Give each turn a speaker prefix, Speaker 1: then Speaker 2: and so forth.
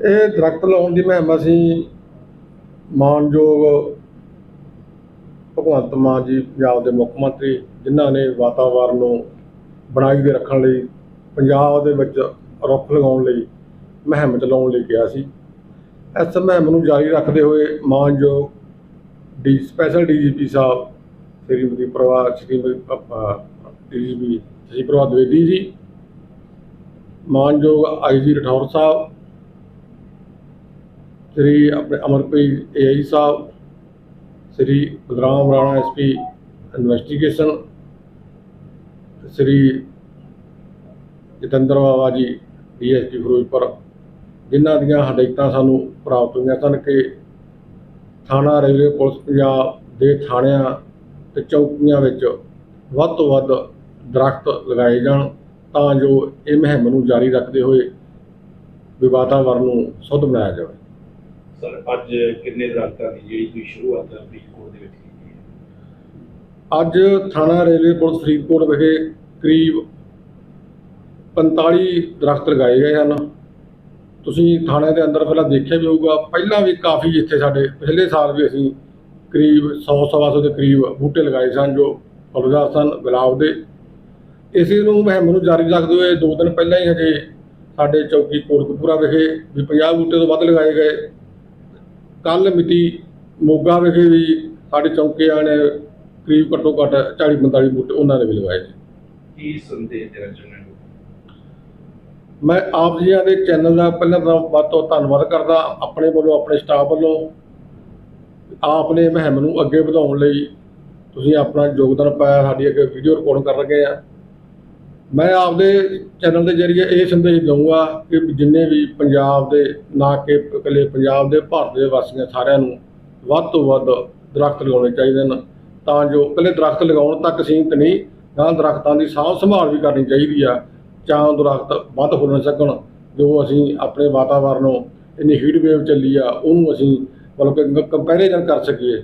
Speaker 1: ਇਹ ਦਰਖਤ ਲਾਉਣ ਦੀ ਮੁਹਿੰਮ ਅਸੀਂ ਮਾਨਯੋਗ ਭਗਵੰਤ ਮਾਨ ਜੀ, ਪੰਜਾਬ ਦੇ ਮੁੱਖ ਮੰਤਰੀ, ਜਿਨ੍ਹਾਂ ਨੇ ਵਾਤਾਵਰਣ ਨੂੰ ਬਣਾਈ ਦੇ ਰੱਖਣ ਲਈ, ਪੰਜਾਬ ਦੇ ਵਿੱਚ ਰੁੱਖ ਲਗਾਉਣ ਲਈ, ਮੁਹਿੰਮ ਚਲਾਉਣ ਲਈ ਕਿਹਾ ਸੀ। ਇਸ ਮੁਹਿੰਮ ਨੂੰ ਜਾਰੀ ਰੱਖਦੇ ਹੋਏ ਮਾਨਯੋਗ ਡੀ, ਸਪੈਸ਼ਲ ਡੀਜੀਪੀ ਸਾਹਿਬ ਸ੍ਰੀਮਤੀ ਪ੍ਰਭਾ ਸ੍ਰੀਮਤੀ ਡੀਜੀਪੀ ਸ੍ਰੀ ਪ੍ਰਭਾ ਦਵੇਦੀ ਜੀ, ਮਾਨਯੋਗ ਆਈਜੀ ਰਠੌਰ ਸਾਹਿਬ ਸ੍ਰੀ ਆਪਣੇ Amarpreet AI sahib, Shri Balram Rana SP investigation, Shri Jatinder Bawa ji DSP Firozpur, ਜਿਨ੍ਹਾਂ ਦੀਆਂ ਹਦਾਇਤਾਂ ਸਾਨੂੰ ਪ੍ਰਾਪਤ ਹੋਈਆਂ ਸਨ ਕਿ ਥਾਣਾ ਰੇਲਵੇ ਪੁਲਿਸ ਪੰਜਾਬ ਦੇ ਥਾਣਿਆਂ ਤੇ ਚੌਕੀਆਂ ਵਿੱਚ ਵੱਧ ਤੋਂ ਵੱਧ ਦਰਖਤ ਲਗਾਏ ਜਾਣ ਤਾਂ ਜੋ ਇਹ ਮੁਹਿੰਮ ਨੂੰ ਜਾਰੀ ਰੱਖਦੇ ਹੋਏ ਵੀ ਵਾਤਾਵਰਣ ਨੂੰ ਸ਼ੁੱਧ ਬਣਾਇਆ ਜਾਵੇ।
Speaker 2: ਸਰ, ਅੱਜ ਕਿੰਨੇ ਦਰਖਤਾਂ ਦੀ ਜਿਹੜੀ ਤੁਸੀਂ ਸ਼ੁਰੂਆਤ ਫਰੀਦਕੋਟ ਦੇ ਵਿੱਚ ਕੀਤੀ ਹੈ?
Speaker 1: ਅੱਜ ਥਾਣਾ ਰੇਲਵੇ ਪੁਲਿਸ ਫਰੀਦਕੋਟ ਵਿਖੇ ਕਰੀਬ 45 ਦਰਖਤ ਲਗਾਏ ਗਏ ਹਨ। ਤੁਸੀਂ ਥਾਣੇ ਦੇ ਅੰਦਰ ਪਹਿਲਾਂ ਦੇਖਿਆ ਵੀ ਹੋਊਗਾ, ਪਹਿਲਾਂ ਵੀ ਕਾਫੀ ਇੱਥੇ ਸਾਡੇ, ਪਿਛਲੇ ਸਾਲ ਵੀ ਅਸੀਂ ਕਰੀਬ 100 ਸਵਾ ਸੌ ਦੇ ਕਰੀਬ ਬੂਟੇ ਲਗਾਏ ਸਨ, ਜੋ ਫੁੱਲਦਾਰ ਸਨ, ਗੁਲਾਬ ਦੇ। ਇਸੇ ਨੂੰ ਮੁਹਿੰਮ ਨੂੰ ਜਾਰੀ ਰੱਖਦੇ ਹੋਏ ਦੋ ਦਿਨ ਪਹਿਲਾਂ ਹੀ ਹਜੇ ਸਾਡੇ ਚੌਕੀ ਕੋਟਕਪੂਰਾ ਵਿਖੇ ਵੀ 50 ਬੂਟੇ ਤੋਂ ਵੱਧ ਲਗਾਏ ਗਏ। ਕੱਲ ਮਿਤੀ ਮੋਗਾ ਵਿਖੇ ਵੀ ਸਾਡੇ ਚੌਕੀਆਂ ਨੇ ਕਰੀਬ ਘੱਟੋ ਘੱਟ 40 45 ਬੂਟੇ ਉਹਨਾਂ ਨੇ ਵੀ ਲਗਾਏ ਨੇ।
Speaker 2: ਕੀ ਸੰਦੇਸ਼ ਦੇਣਾ ਚਾਹੁੰਦੇ ਹੋ?
Speaker 1: ਮੈਂ ਆਪ ਜੀਆਂ ਦੇ ਚੈਨਲ ਦਾ ਪਹਿਲਾਂ ਤਾਂ ਵੱਧ ਤੋਂ ਧੰਨਵਾਦ ਕਰਦਾ ਆਪਣੇ ਵੱਲੋਂ ਆਪਣੇ ਸਟਾਫ ਵੱਲੋਂ ਆਪ ਨੇ ਮੁਹਿੰਮ ਨੂੰ ਅੱਗੇ ਵਧਾਉਣ ਲਈ ਤੁਸੀਂ ਆਪਣਾ ਯੋਗਦਾਨ ਪਾਇਆ ਸਾਡੀ ਅੱਗੇ ਵੀਡੀਓ ਰਿਕਾਰਡ ਕਰ ਰਹੇ ਆ। ਮੈਂ ਆਪਦੇ ਚੈਨਲ ਦੇ ਜ਼ਰੀਏ ਇਹ ਸੰਦੇਸ਼ ਦਊਂਗਾ ਕਿ ਜਿੰਨੇ ਵੀ ਪੰਜਾਬ ਦੇ, ਨਾ ਕਿ ਇਕੱਲੇ ਪੰਜਾਬ ਦੇ, ਭਾਰਤ ਦੇ ਵਾਸੀਆਂ ਸਾਰਿਆਂ ਨੂੰ ਵੱਧ ਤੋਂ ਵੱਧ ਦਰਖਤ ਲਗਾਉਣੇ ਚਾਹੀਦੇ ਨੇ ਤਾਂ ਜੋ ਇਕੱਲੇ ਦਰਖਤ ਲਗਾਉਣ ਤੱਕ ਸੀਮਿਤ ਨਹੀਂ ਗਾਂ ਦਰਖਤਾਂ ਦੀ ਸਾਂਭ ਸੰਭਾਲ ਵੀ ਕਰਨੀ ਚਾਹੀਦੀ ਆ ਚਾਹ ਦਰਖਤ ਵੱਧ ਫੁੱਲ ਸਕਣ, ਜੋ ਅਸੀਂ ਆਪਣੇ ਵਾਤਾਵਰਨ ਨੂੰ ਇੰਨੀ ਹੀਟ ਵੇਵ ਚੱਲੀ ਆ, ਉਹਨੂੰ ਅਸੀਂ ਮਤਲਬ ਕਿ ਕੰਪੈਰੀਜ਼ਨ ਕਰ ਸਕੀਏ।